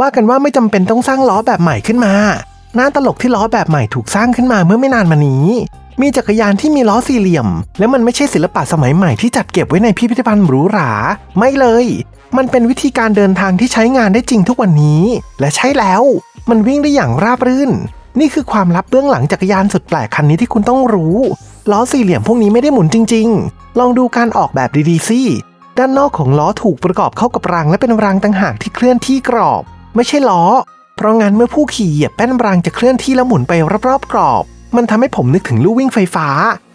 ว่ากันว่าไม่จำเป็นต้องสร้างล้อแบบใหม่ขึ้นมา น่าตลกที่ล้อแบบใหม่ถูกสร้างขึ้นมาเมื่อไม่นานมานี้ มีจักรยานที่มีล้อสี่เหลี่ยม และมันไม่ใช่ศิลปะสมัยใหม่ที่จัดเก็บไว้ในพิพิธภัณฑ์หรูหรา ไม่เลย มันเป็นวิธีการเดินทางที่ใช้งานได้จริงทุกวันนี้ และใช่แล้ว มันวิ่งได้อย่างราบรื่น นี่คือความลับเบื้องหลังจักรยานสุดแปลกคันนี้ที่คุณต้องรู้ล้อสี่เหลี่ยมพวกนี้ไม่ได้หมุนจริง ๆ ลองดูการออกแบบดีๆสิด้านนอกของล้อถูกประกอบเข้ากับรางและเป็นรางต่างหากที่เคลื่อนที่กรอบ ไม่ใช่ล้อ เพราะงั้นเมื่อผู้ขี่เหยียบแป้นรางจะเคลื่อนที่แล้วหมุนไปรอบๆกรอบ มันทำให้ผมนึกถึงลู่วิ่งไฟฟ้า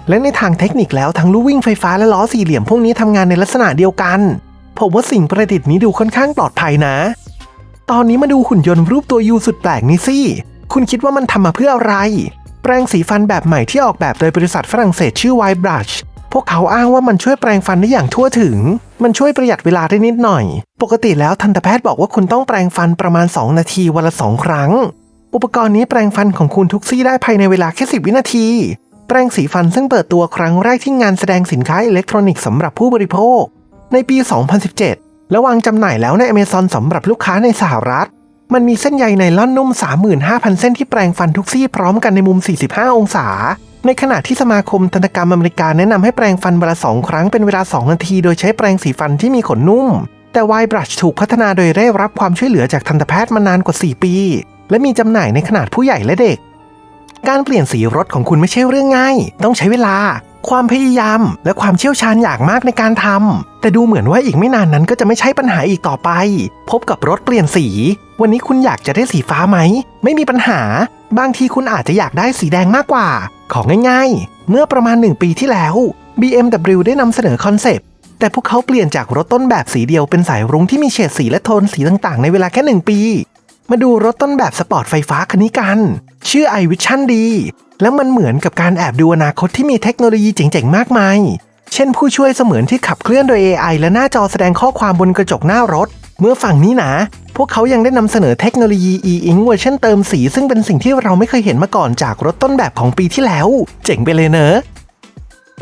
และในทางเทคนิคแล้วทั้งลู่วิ่งไฟฟ้าและล้อสี่เหลี่ยมพวกนี้ทำงานในลักษณะเดียวกัน ผมว่าสิ่งประดิษฐ์นี้ดูค่อนข้างปลอดภัยนะ ตอนนี้มาดูหุ่นยนต์รูปตัวยูสุดแปลกนี้สิ คุณคิดว่ามันทำมาเพื่ออะไร แปรงสีฟันแบบใหม่ที่ออกแบบโดยบริษัทฝรั่งเศสชื่อ White Brush พวกเขาอ้างว่ามันช่วยแปรงฟันได้อย่างทั่วถึง มันช่วยประหยัดเวลาได้นิดหน่อย ปกติแล้วทันตแพทย์บอกว่าคุณต้องแปรงฟันประมาณ 2 นาทีวันละ 2 ครั้ง อุปกรณ์นี้แปรงฟันของคุณทุกซี่ได้ภายในเวลาแค่ 10 วินาที แปรงสีฟันซึ่งเปิดตัวครั้งแรกที่งานแสดงสินค้าอิเล็กทรอนิกส์สำหรับผู้บริโภค ในปี 2017 และวางจำหน่ายแล้วใน Amazon สำหรับลูกค้าในสหรัฐ มันมีเส้นใยไนล่อนนุ่ม 35,000 เส้นที่แปรงฟันทุกซี่พร้อมกันในมุม 45 องศา ในขณะที่สมาคมทันตกรรมอเมริกาแนะนำให้แปรงฟันวันละสองครั้งเป็นเวลา 2 นาที โดยใช้แปรงสีฟันที่มีขนนุ่ม แต่ไวบรัชถูกพัฒนาโดยได้รับความช่วยเหลือจากทันตแพทย์มานานกว่า 4 ปี และมีจำหน่ายในขนาดผู้ใหญ่และเด็ก การเปลี่ยนสีรถของคุณไม่ใช่เรื่องง่าย ต้องใช้เวลา ความพยายาม และความเชี่ยวชาญอย่างมากในการทำแต่ดูเหมือนว่าอีกไม่นานนั้นก็จะไม่ใช่ปัญหาอีกต่อไป พบกับรถเปลี่ยนสี วันนี้คุณอยากจะได้สีฟ้าไหม ไม่มีปัญหา บางทีคุณอาจจะอยากได้สีแดงมากกว่า ของง่ายๆ เมื่อประมาณ 1 ปีที่แล้ว BMW ได้นำเสนอคอนเซปต์ แต่พวกเขาเปลี่ยนจากรถต้นแบบสีเดียวเป็นสายรุ้งที่มีเฉดสีและโทนสีต่างๆ ในเวลาแค่ 1 ปี มาดูรถต้นแบบสปอร์ตไฟฟ้าคันนี้กัน ชื่อ iVision D แล้วมันเหมือนกับการแอบดูอนาคตที่มีเทคโนโลยีเจ๋งๆ มากมาย เช่นผู้ช่วยเสมือนที่ขับเคลื่อนโดย AI และหน้าจอแสดงข้อความบนกระจกหน้ารถ เมื่อฝั่งนี้นะ พวกเขายังได้นำเสนอเทคโนโลยี e-ink เวอร์ชันเติมสี ซึ่งเป็นสิ่งที่เราไม่เคยเห็นมาก่อนจากรถต้นแบบของปีที่แล้ว เจ๋งไปเลยเนอะ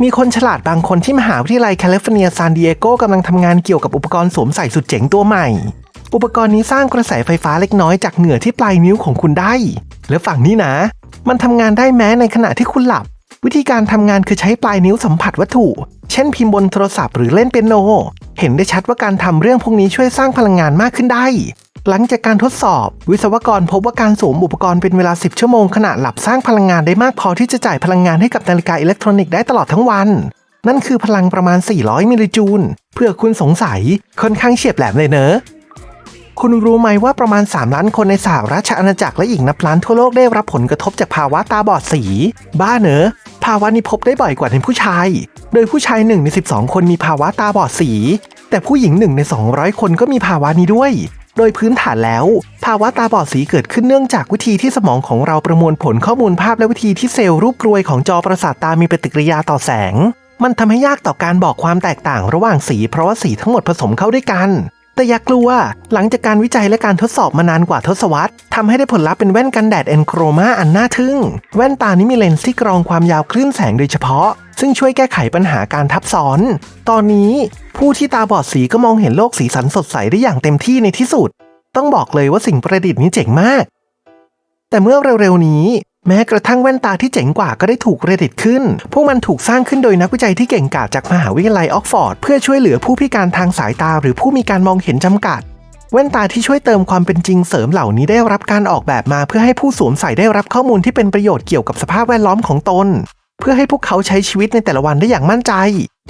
มีคนฉลาดบางคนที่มหาวิทยาลัยแคลิฟอร์เนียซานดิเอโกกำลังทำงานเกี่ยวกับอุปกรณ์สวมใส่สุดเจ๋งตัวใหม่ อุปกรณ์นี้สร้างกระแสไฟฟ้าเล็กน้อยจากเหงื่อที่ปลายนิ้วของคุณได้ และฝั่งนี้นะ มันทำงานได้แม้ในขณะที่คุณหลับ วิธีการทำงานคือใช้ปลายนิ้วสัมผัสวัตถุ เช่นพิมพ์บนโทรศัพท์หรือเล่นเปียโน เห็นได้ชัดว่าการทำเรื่องพวกนี้ช่วยสร้างพลังงานมากขึ้นได้ หลังจากการทดสอบ วิศวกรพบว่าการสวมอุปกรณ์เป็นเวลา 10 ชั่วโมงขณะหลับสร้างพลังงานได้มากพอที่จะจ่ายพลังงานให้กับนาฬิกาอิเล็กทรอนิกส์ได้ตลอดทั้งวัน นั่นคือพลังประมาณ 400 มิลลิจูล เพื่อคุณสงสัยค่อนข้างเฉียบแหลมเลยเนอะคุณรู้ไหมว่าประมาณ 3 ล้านคนในสหราชอาณาจักรและอีกนับล้านทั่วโลกได้รับผลกระทบจากภาวะตาบอดสี บ้าเนอะภาวะนี้พบได้บ่อยกว่าในผู้ชาย โดยผู้ชาย1ใน12 คนมีภาวะตาบอดสี แต่ผู้หญิง1ใน 200 คนก็มีภาวะนี้ด้วย โดยพื้นฐานแล้ว ภาวะตาบอดสีเกิดขึ้นเนื่องจากวิธีที่สมองของเราประมวลผลข้อมูลภาพและวิธีที่เซลล์รูปกรวยของจอประสาทตามีปฏิกิริยาต่อแสง มันทำให้ยากต่อการบอกความแตกต่างระหว่างสี เพราะว่าสีทั้งหมดผสมเข้าด้วยกัน แต่อย่ากลัว หลังจากการวิจัยและการทดสอบมานานกว่าทศวรรษทำให้ได้ผลลัพธ์เป็นแว่นกันแดดเอนโครมาอันน่าทึ่ง แว่นตานี้มีเลนส์ที่กรองความยาวคลื่นแสงโดยเฉพาะ ซึ่งช่วยแก้ไขปัญหาการทับซ้อน ตอนนี้ผู้ที่ตาบอดสีก็มองเห็นโลกสีสันสดใสได้อย่างเต็มที่ในที่สุด ต้องบอกเลยว่าสิ่งประดิษฐ์นี้เจ๋งมาก แต่เมื่อเร็วๆนี้ แม้กระทั่งแว่นตาที่เจ๋งกว่าก็ได้ถูกประดิษฐ์ขึ้น พวกมันถูกสร้างขึ้นโดยนักวิจัยที่เก่งกาจจากมหาวิทยาลัยออกฟอร์ดเพื่อช่วยเหลือผู้พิการทางสายตาหรือผู้มีการมองเห็นจำกัดแว่นตาที่ช่วยเติมความเป็นจริงเสริมเหล่านี้ได้รับการออกแบบมาเพื่อให้ผู้สวมใส่ได้รับข้อมูลที่เป็นประโยชน์เกี่ยวกับสภาพแวดล้อมของตน พื่อให้พวกเขาใช้ชีวิตในแต่ละวันได้อย่างมั่นใจ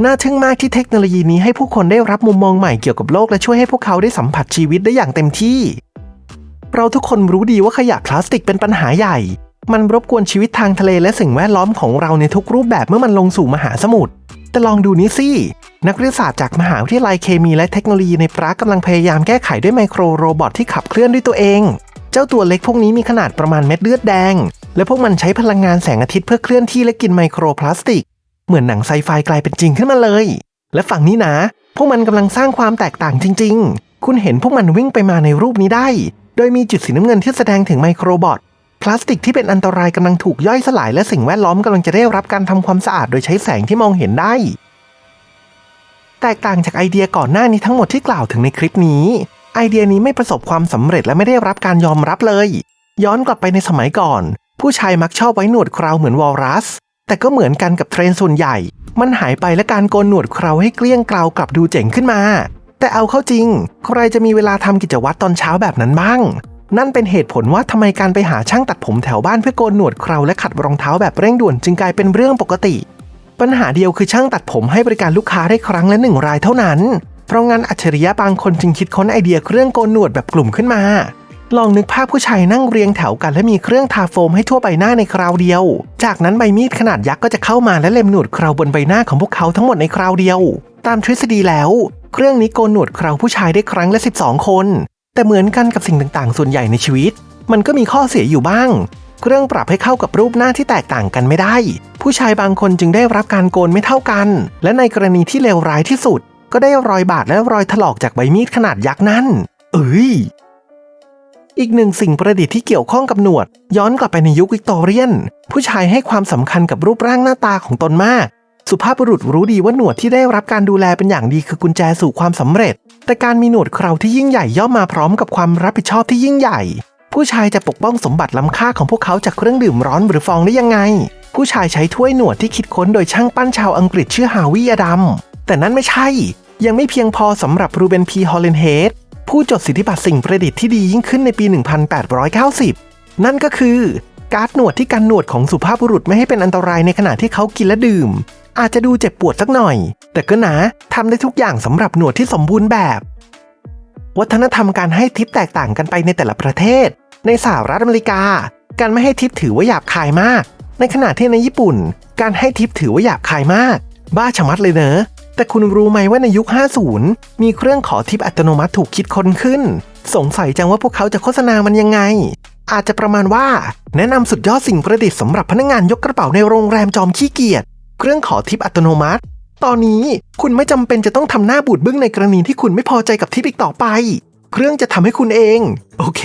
น่าทึ่งมากที่เทคโนโลยีนี้ให้ผู้คนได้รับมุมมองใหม่เกี่ยวกับโลกและช่วยให้พวกเขาได้สัมผัสชีวิตได้อย่างเต็มที่ เราทุกคนรู้ดีว่าขยะพลาสติกเป็นปัญหาใหญ่ มันรบกวนชีวิตทางทะเลและสิ่งแวดล้อมของเราในทุกรูปแบบเมื่อมันลงสู่มหาสมุทร แต่ลองดูนี้สิ นักวิทยาศาสตร์จากมหาวิทยาลัยเคมีและเทคโนโลยีในปรากกำลังพยายามแก้ไขด้วยไมโครโรบอทที่ขับเคลื่อนด้วยตัวเอง เจ้าตัวเล็กพวกนี้มีขนาดประมาณเม็ดเลือดแดง และพวกมันใช้พลังงานแสงอาทิตย์เพื่อเคลื่อนที่และกินไมโครพลาสติก เหมือนหนังไซไฟกลายเป็นจริงขึ้นมาเลย และฝั่งนี้นะ พวกมันกำลังสร้างความแตกต่างจริง ๆ คุณเห็นพวกมันวิ่งไปมาในรูปนี้ได้ โดยมีจุดสีน้ำเงินที่แสดงถึงไมโครบอทพลาสติกที่เป็นอันตรายกำลังถูกย่อยสลายและสิ่งแวดล้อมกำลังจะได้รับการทำความสะอาดโดยใช้แสงที่มองเห็นได้ แตกต่างจากไอเดียก่อนหน้านี้ทั้งหมดที่กล่าวถึงในคลิปนี้ ไอเดียนี้ไม่ประสบความสำเร็จและไม่ได้รับการยอมรับเลย ย้อนกลับไปในสมัยก่อน ผู้ชายมักชอบไว้หนวดเคราเหมือนวอลรัส แต่ก็เหมือนกันกับเทรนด์ส่วนใหญ่ มันหายไปและการโกนหนวดเคราให้เกลี้ยงเกลากลับดูเจ๋งขึ้นมา แต่เอาเข้าจริง ใครจะมีเวลาทำกิจวัตรตอนเช้าแบบนั้นบ้าง นั่นเป็นเหตุผลว่าทำไมการไปหาช่างตัดผมแถวบ้านเพื่อโกนหนวดเคราและขัดรองเท้าแบบเร่งด่วนจึงกลายเป็นเรื่องปกติ ปัญหาเดียวคือช่างตัดผมให้บริการลูกค้าได้ครั้งละหนึ่งรายเท่านั้น เพราะงั้นอัจฉริยะบางคนจึงคิดค้นไอเดียเครื่องโกนหนวดแบบกลุ่มขึ้นมา ลองนึกภาพผู้ชายนั่งเรียงแถวกันและมีเครื่องทาโฟมให้ทั่วใบหน้าในคราวเดียว จากนั้นใบมีดขนาดยักษ์ก็จะเข้ามาและเล็มหนวดเคราบนใบหน้าของพวกเขาทั้งหมดในคราวเดียว ตามทฤษฎีแล้ว เครื่องนี้โกนหนวดเคราผู้ชายได้ครั้งละ 12 คน แต่เหมือนกันกับสิ่งต่างๆ ส่วนใหญ่ในชีวิต มันก็มีข้อเสียอยู่บ้าง เครื่องปรับให้เข้ากับรูปหน้าที่แตกต่างกันไม่ได้ ผู้ชายบางคนจึงได้รับการโกนไม่เท่ากัน และในกรณีที่เลวร้ายที่สุด ก็ได้รอยบาดและรอยถลอกจากใบมีดขนาดยักษ์นั่นเอ้ย อีกหนึ่งสิ่งประดิษฐ์ที่เกี่ยวข้องกับหนวด ย้อนกลับไปในยุควิกตอเรียน ผู้ชายให้ความสำคัญกับรูปร่างหน้าตาของตนมาก สุภาพบุรุษรู้ดีว่าหนวดที่ได้รับการดูแลเป็นอย่างดีคือกุญแจสู่ความสำเร็จ แต่การมีหนวดเคราที่ยิ่งใหญ่ย่อมมาพร้อมกับความรับผิดชอบที่ยิ่งใหญ่ ผู้ชายจะปกป้องสมบัติล้ำค่าของพวกเขาจากเครื่องดื่มร้อนหรือฟองได้ยังไง ผู้ชายใช้ถ้วยหนวดที่คิดค้นโดยช่างปั้นชาวอังกฤษชื่อฮาวิอดัมแต่นั่นไม่ใช่ ยังไม่เพียงพอสำหรับรูเบนพีฮอลเลนเฮด ผู้จดสิทธิบัตรสิ่งประดิษฐ์ที่ดียิ่งขึ้นในปี 1890 นั่นก็คือ การ์ดหนวดที่กันหนวดของสุภาพบุรุษไม่ให้เป็นอันตรายในขณะที่เขากินและดื่ม อาจจะดูเจ็บปวดสักหน่อย แต่ก็นะทำได้ทุกอย่างสำหรับหนวดที่สมบูรณ์แบบ วัฒนธรรมการให้ทิปแตกต่างกันไปในแต่ละประเทศ ในสหรัฐอเมริกา การไม่ให้ทิปถือว่าหยาบคายมาก ในขณะที่ในญี่ปุ่น การให้ทิปถือว่าหยาบคายมาก บ้าชะมัดเลยเนอะ แต่คุณรู้ไหมว่าในยุค 50 มีเครื่องขอทิปอัตโนมัติถูกคิดค้นขึ้น สงสัยจังว่าพวกเขาจะโฆษณามันยังไง อาจจะประมาณว่า แนะนำสุดยอดสิ่งประดิษฐ์สำหรับพนักงานยกกระเป๋าในโรงแรมจอมขี้เกียจ เครื่องขอทิปอัตโนมัติ ตอนนี้คุณไม่จำเป็นจะต้องทำหน้าบูดบึ้งในกรณีที่คุณไม่พอใจกับทิปอีกต่อไป เครื่องจะทำให้คุณเอง โอเค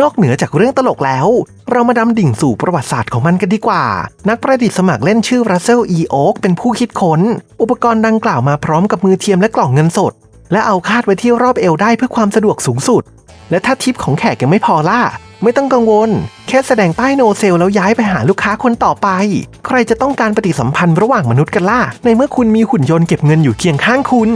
นอกเหนือจากเรื่องตลกแล้ว เรามาดำดิ่งสู่ประวัติศาสตร์ของมันกันดีกว่า นักประดิษฐ์สมัครเล่นชื่อรัสเซลอีโอ๊กเป็นผู้คิดค้น อุปกรณ์ดังกล่าวมาพร้อมกับมือเทียมและกล่องเงินสด และเอาคาดไว้ที่รอบเอวได้เพื่อความสะดวกสูงสุด และถ้าทิปของแขกยังไม่พอล่ะไม่ต้องกังวล แค่แสดงป้ายโนเซลแล้วย้ายไปหาลูกค้าคนต่อไป ใครจะต้องการปฏิสัมพันธ์ระหว่างมนุษย์กันล่ะ ในเมื่อคุณมีหุ่นยนต์เก็บเงินอยู่เคียงข้างคุณ